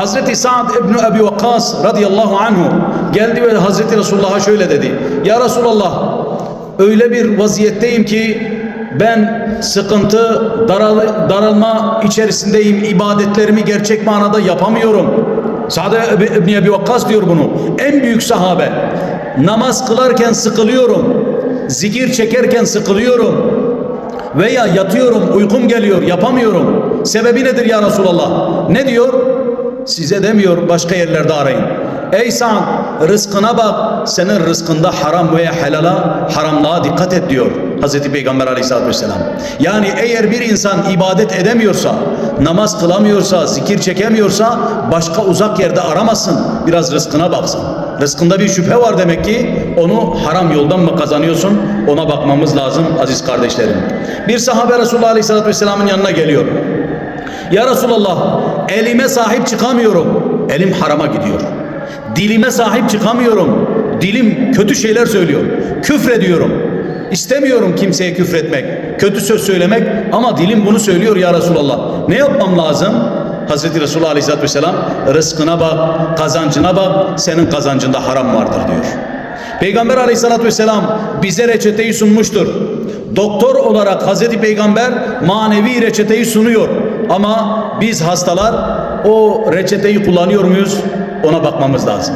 Hazreti Sa'd ibn Ebi Vakkas radıyallahu anhu geldi ve Hazreti Resulullah'a şöyle dedi. Ya Resulallah öyle bir vaziyetteyim ki ben sıkıntı, daral, daralma içerisindeyim. ibadetlerimi gerçek manada yapamıyorum. Sa'd ibn Ebi Vakkas diyor bunu. En büyük sahabe. Namaz kılarken sıkılıyorum. Zikir çekerken sıkılıyorum. Veya yatıyorum, uykum geliyor, yapamıyorum. Sebebi nedir ya Resulallah? Ne diyor? Size demiyor, başka yerlerde arayın. Ey Sa'd, rızkına bak. Senin rızkında haram veya helala, haramlığa dikkat et diyor. Hazreti Peygamber aleyhissalatü vesselam. Yani eğer bir insan ibadet edemiyorsa, namaz kılamıyorsa, zikir çekemiyorsa başka uzak yerde aramasın. Biraz rızkına baksın. Rızkında bir şüphe var demek ki onu haram yoldan mı kazanıyorsun? Ona bakmamız lazım aziz kardeşlerim. Bir sahabe Resulullah Aleyhisselatü Vesselam'ın yanına geliyor. Ya Resulallah elime sahip çıkamıyorum. Elim harama gidiyor. Dilime sahip çıkamıyorum. Dilim kötü şeyler söylüyor. Küfrediyorum. İstemiyorum kimseye küfretmek, kötü söz söylemek ama dilim bunu söylüyor ya Resulallah. Ne yapmam lazım? Hazreti Resulullah Aleyhisselatü Vesselam rızkına bak, kazancına bak, senin kazancında haram vardır diyor. Peygamber Aleyhisselatü Vesselam bize reçeteyi sunmuştur. Doktor olarak Hazreti Peygamber manevi reçeteyi sunuyor. Ama biz hastalar o reçeteyi kullanıyor muyuz? Ona bakmamız lazım.